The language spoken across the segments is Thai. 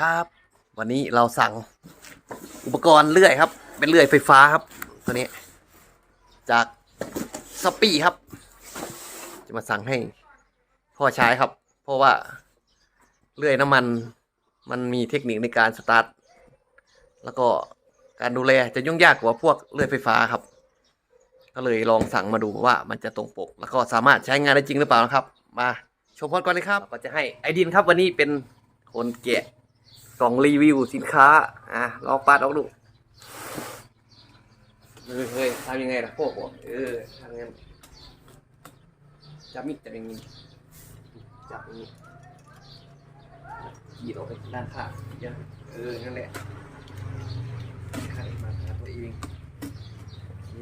ครับ วันนี้เราสั่งอุปกรณ์เลื่อยครับ เป็นเลื่อยไฟฟ้าครับ ตัวนี้ จากสปีครับ จะมาสั่งให้พ่อใช้ครับ เพราะว่าเลื่อยน้ำมันมันมีเทคนิคในการสตาร์ทแล้วก็การดูแลจะยุ่งยากกว่าพวกเลื่อยไฟฟ้าครับ ก็เลยลองสั่งมาดูว่ามันจะตรงปก แล้วก็สามารถใช้งานได้จริงหรือเปล่านะครับ มาชมพอมกันเลยครับก็จะให้ไอดินครับวันนี้เป็นคนแกะ กล่องรีวิวสินค้า อะลองปัดออกดูเฮ้ยเฮ้ยทำยังไงล่ะพวกบอกเออทำงั้นจับมิดจับอย่างนี้จับอย่างนี้ขีดออกไปด้านข้างยอะเออนั่นแหละใครมาหาตัวเองโอเค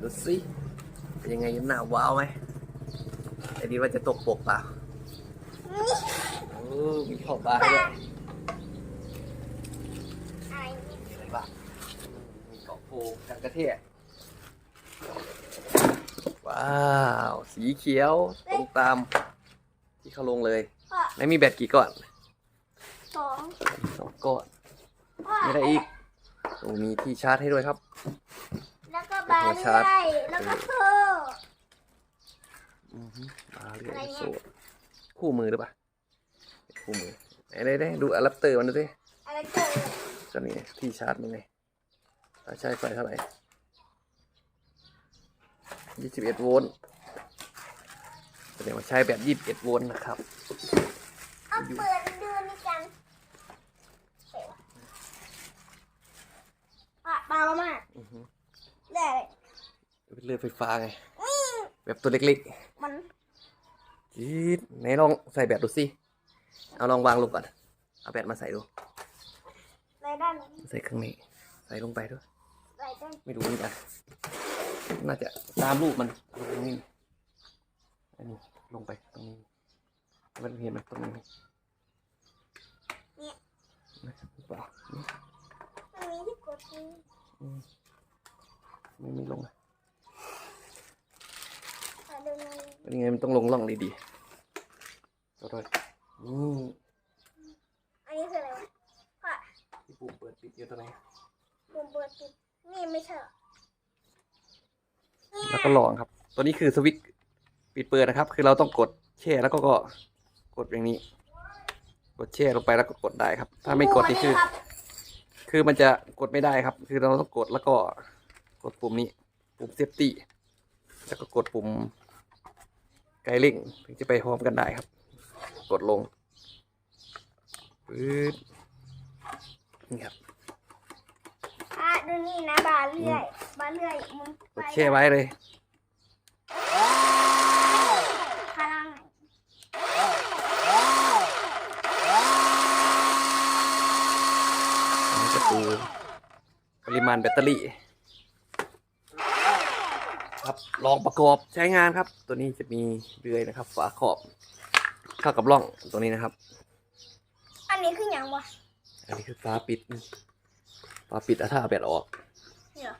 ดูสิเป็นยังไงหน้าว้าวไหม ไอ้ดีว่าจะตกปกเปล่าโอ้มีขอบบาร์ให้ด้วยมีอะไรบ้างมีเกาะโพกันกระเทศว้าว สีเขียวตรงตาม ที่เขาลงเลยไหนมีแบตกี่ก้อนสองสองก้อนมีอะไรอีกโอ้มีที่ชาร์จให้ด้วยครับ แล้วก็บาเลื่อยแล้วก็โซ่ อือฮึมาเรื่อะไรอยเนี่ยโซ่คู่มือหรือเปล่าคู่มือไหนได้ได้ดูอะแดปเตอร์มันดูสิอะไรเกิดก็นี่ไงที่ชาร์จมันไงถ้าใช้ไฟเท่าไหร่ยี่สิบเอ็ดโวลต์แสดงว่าใช้แบบยี่สิบเอ็ดโวลต์นะครับเอาเปิดดูนี่กันอะเบามากอือฮึเลยเป็นเรือไฟฟ้าไง แบบตัวเล็กมันๆ จี๊ดไหนลองใส่แบตดูสิเอาลองวางลงก่อน เอาแบตมาใส่ดู ในด้านใส่ข้างในใส่ลงไปด้วยในด้านไม่รู้เหมือนกันน่าจะตามรูปมันลงตรงนี้อันนี้ลงไปตรงนี้ มันเห็นมันตรงนี้นะหรือเปล่านี่มันมีที่กดนี้อืมไม่ไม่ลงอะอะดูใน เป็นยังไงมันต้องลงร่องดีๆก็ด้วยนี่อันนี้คืออะไรวะอะที่ปุ่มเปิดปิดอยู่ตรงไหนปุ่มเปิดปิดนี่ไม่ใช่เหรอแล้วก็ลองครับ ตัวนี้คือสวิตช์ปิดเปิดนะครับ คือเราต้องกดแช่แล้วก็ก็กดอย่างนี้ กดแช่ลงไปแล้วก็กดได้ครับ ถ้าไม่กดนี่คือรับคือมันจะกดไม่ได้ครับ คือเราต้องกดแล้วก็กดปุ่มนี้ ปุ่มเซฟตี้ แล้วก็กดปุ่ม ไกลิงถึงจะไปพร้อมกันได้ครับ กดลงปึ๊ดนี่ครับอะดูนี่นะบาเลื่อยบาเลื่อยมันกไปดแช่ไว้เลยพลังอันนี้ก็ดูปริมาณแบตเตอรี่ ครับ ลองประกอบใช้งานครับ ตัวนี้จะมีเลื่อยนะครับ ฝาขอบเข้ากับร่องตรงนี้นะครับ อันนี้คืออย่างวะอันนี้คือฝาปิดฝาปิดอะถ้าเอาแบตออกเนี่ย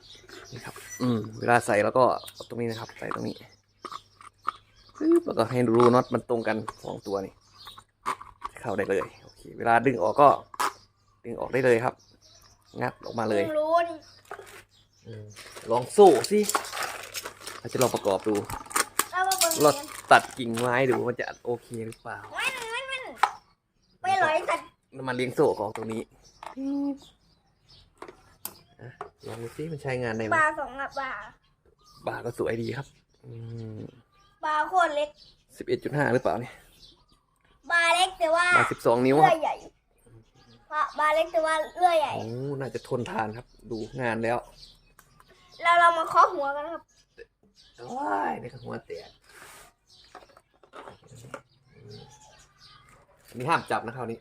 นี่ครับ อืม เวลาใส่แล้วก็เอาตรงนี้นะครับ ใส่ตรงนี้ปึ๊บแล้วก็ให้รูน็อตมันตรงกันสองตัวนี่เข้าได้เลยโอเคเวลาดึงออกก็ ดึงออกได้เลยครับ งัดออกมาเลยผมรู้นี่อืมลองสู้สิ เราจะลองประกอบดูแล้วมาเบิ่งเราเรียนตัดกิ่งไม้ดูมันจะโอเคหรือเปล่ามันมันมันไม่ร้อยตัดน้ำมันเลี้ยงโซ่ของตรงนี้อะลองดูสิมันใช้งานได้ไหมบาร์สองอะบาร์บาร์ก็สวยดีครับอืมบาร์โคตรเล็กสิบเอ็ดจุดห้าหรือเปล่าเนี่ยบาร์เล็กแต่ว่าบาร์สิบสองนิ้วเลื่คอรัยบใหญ่เพราะบาร์เล็กแต่ว่าเลื่อยใหญ่โอ้น่าจะทนทานครับ ดูงานแล้ว เราเรามาเคาะหัวกันครับ โอ้ยนี่ก็หัวแตกอันนี้ห้ามจับนะคราวนี้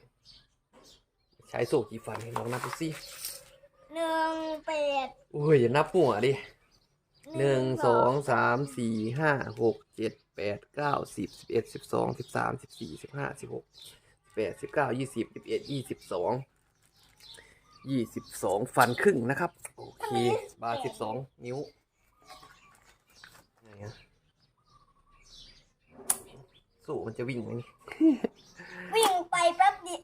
ใช้โซ่กี่ฟันให้ลองนับดูสิหนึ่งแปดโอ้ยอย่านับปุ่งอะดิหนึ่งสองสามสี่ห้าหกเจ็ดแปดเก้าสิบสิบเอ็ดสิบสองสิบสามสิบสี่สิบห้าสิบหกสิบแปดสิบเก้ายี่สิบยี่สิบเอ็ดยี่สิบสองยี่สิบสองฟันครึ่งนะครับ โอเค บาร์สิบสองนิ้วไหนอะ สู้มันจะวิ่งไหมนี่ วิ่งไปแป๊บเดียว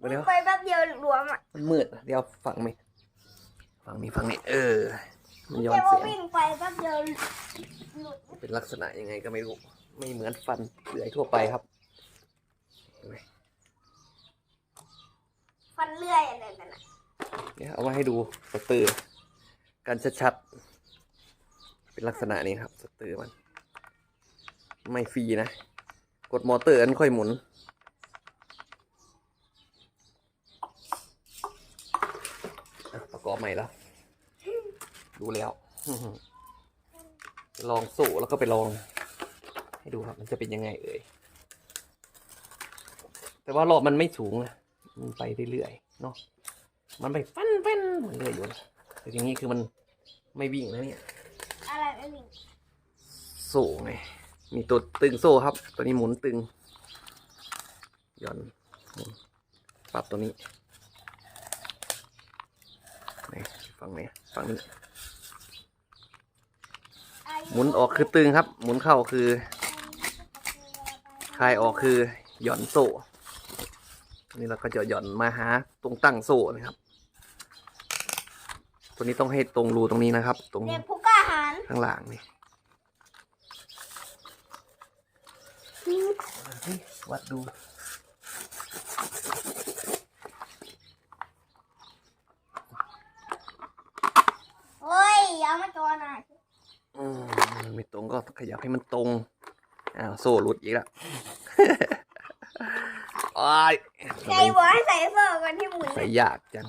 มาวิ่เร็งวไปแป๊บเดียวรวมอะมันมืดอะเดี๋ยวฝั่งนี้ฝั่งนี้ฝั่งนี้ เออ มันย้อนแค่ว่าเสียง วิ่งไปแป๊บเดียวหลุดเป็นลักษณะยังไงก็ไม่รู้ ไม่เหมือนฟันเลื่อยทั่วไปครับเห็นไหมฟันเลื่อยอะไรนั่นน่ะเนี่ยเอามาให้ดูสเตือกันชัดๆ เป็นลักษณะนี้ครับสเตือมัน ไม่ฟรีนะ กดมอเตอร์อันค่อยหมุนอะประกอบใหม่แล้ว ดูแล้ว ลองสู้แล้วก็ไปลอง ให้ดูครับ มันจะเป็นยังไงเอ่ย แต่ว่ารอบมันไม่สูงนะมันไปเรื่อยๆเนาะ มันไปฟันฟันเหมือนเรื่อยอยู่นะแต่ทีนี้คือมันไม่วิ่งนะเนี่ย อะไรไม่วิ่งโซ่ไง มีตัวตึงโซ่ครับ ตัวนี้หมุนตึงหย่อนหมุนปรับตัวนี้ไหนฝั่งไหนฝั่งนี้ หมุนออกคือตึงครับ หมุนเข้าคือคลายออกคือหย่อนโซ่นี่เราก็จะหย่อนมาหาตรงตั้งโซ่นะครับ ตัวนี้ต้องให้ตรงรูตรงนี้นะครับ ตรงเด็กผู้กล้าหาญข้างหลังนี่เฮ้ย วัดดูโอ้ยเอามาจอหน่อยอืมมันไม่ตรงก็ขยับให้มันตรงอ้าวโซ่หลุดอีกแล้วอ้ายใครบอกให้ใส่โซ่กันที่หมุนใส่ยากจัง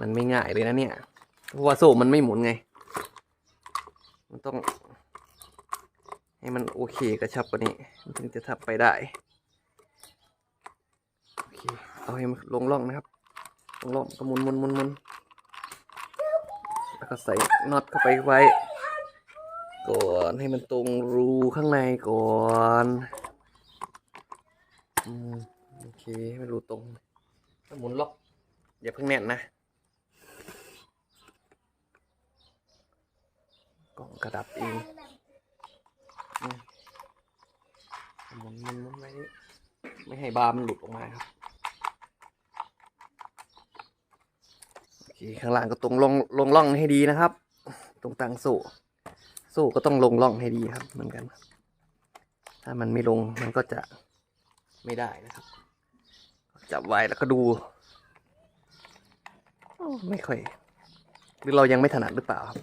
มันไม่ง่ายเลยนะเนี่ยเพราะว่าโซ่มันไม่หมุนไง มันต้อง ให้มันโอเคกระชับกว่านี้มันถึงจะทับไปได้โอเคเอาให้มันลงร่องนะครับลงร่องก็หมุนหมุนหมุนหมุนแล้วก็ใส่น็อตเข้าไปไว้ ก่อนให้มันตรงรูข้างในก่อนอืมโอเคให้มันรูตรงถ้าหมุนล็อกอย่าเพิ่งแน่นนะกล่องกระดับเองอืมหมุนหมุนหมุนไว้นี่ไม่ ให้บาร์มันหลุดออกมาครับโอเคข้างล่างก็ตรงลงลงร่องให้ดีนะครับ ตรงตั้งโซ่โซ่ก็ต้องลงร่องให้ดีครับ เหมือนกัน ถ้ามันไม่ลงมันก็จะไม่ได้นะครับ จับไว้แล้วก็ดูไม่ค่อยหรือเรายังไม่ถนัดหรือเปล่าครับ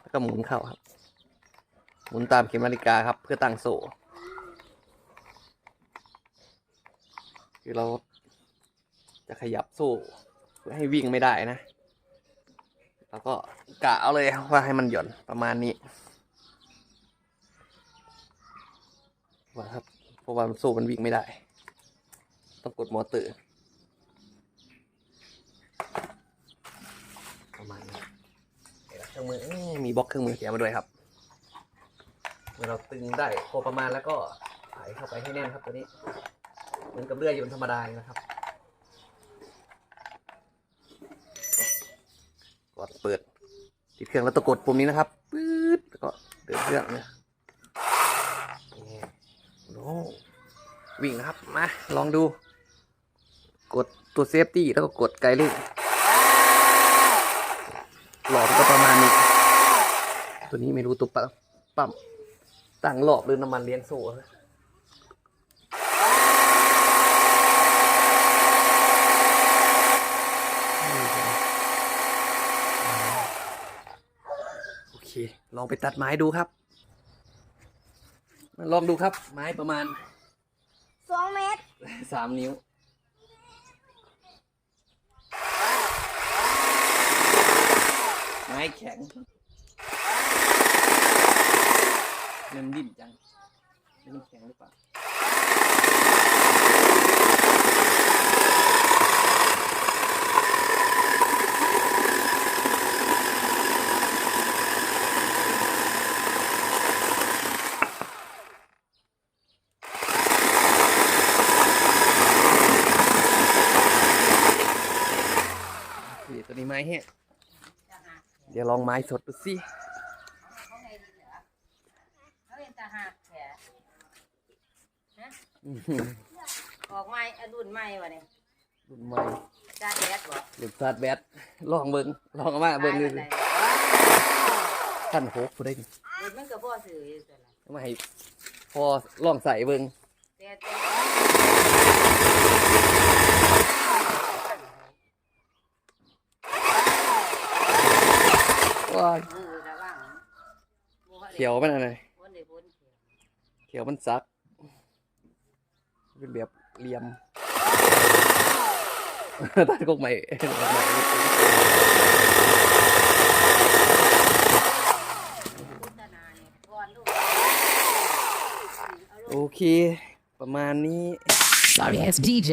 แล้วก็หมุนเข้าครับ หมุนตามเข็มนาฬิกาครับ เพื่อตั้งโซ่ คือเราจะขยับโซ่เพื่อให้วิ่งไม่ได้นะ แล้วก็กะเอาเลยว่าให้มันหย่อนประมาณนี้ว่าครับเพราะว่าโซ่มันวิ่งไม่ได้ ต้องกดมอเตอร์ประมาณนี้เครื่องมือมีบล็อกเครื่องมือแถมมาด้วยครับเมื่อเราตึงได้พอประมาณแล้วก็ไถเข้าไปให้แน่นครับตัวนี้ เหมือนกับเลื่อยยนต์ธรรมดาเลยนะครับ กดเปิดติดเครื่องแล้วตะกดปุ่มนี้นะครับปื๊ดแล้วก็เดินเครื่องเนี่ยโอ้วิ่งนะครับ มาลองดู กดตัวเซฟตี้แล้วก็กดไกลเลขหลอดก็ประมาณนี้ ตัวนี้ไม่รู้ตัวปั๊มตั้งหลอบหรือน้ำมันเลี้ยงโซ่นะโอ เค ลองไปตัดไม้ดูครับ ลองดูครับ ไม้ประมาณสองเมตรสามนิ้วไม้แข็งมันดิ้นจังมันแข็งหรือเปล่า ตัวนี้ไม้แห้งเดี๋ยวลองไม้สดดูสิเขาไงดีเหรอเขาเองจะหักแขนออกใหม่อะรุ่นใหม่วะเนี่ยรุ่นใหม่จ้าแดดบ่รุ่นซาดแบตลองเบิ่งลองเอามาเบิ่งดูขายท่านโหกผู้ได้นี่เด็กมันก็พ่อซื้ออยู่ตัวละเอามาให้พอลองใส่เบิ่งแต่แต่ ว้ายมือระวังบ่ว่าเขียวมันอะไรพ้นได้พ้นเขียวเขียวมันซัก เป็นแบบเหลี่ยมตัดกกใหม่โฆษณาเนี่ยก่อนลูกเอาลูกโอเค ประมาณนี้ Sorry ass DJ.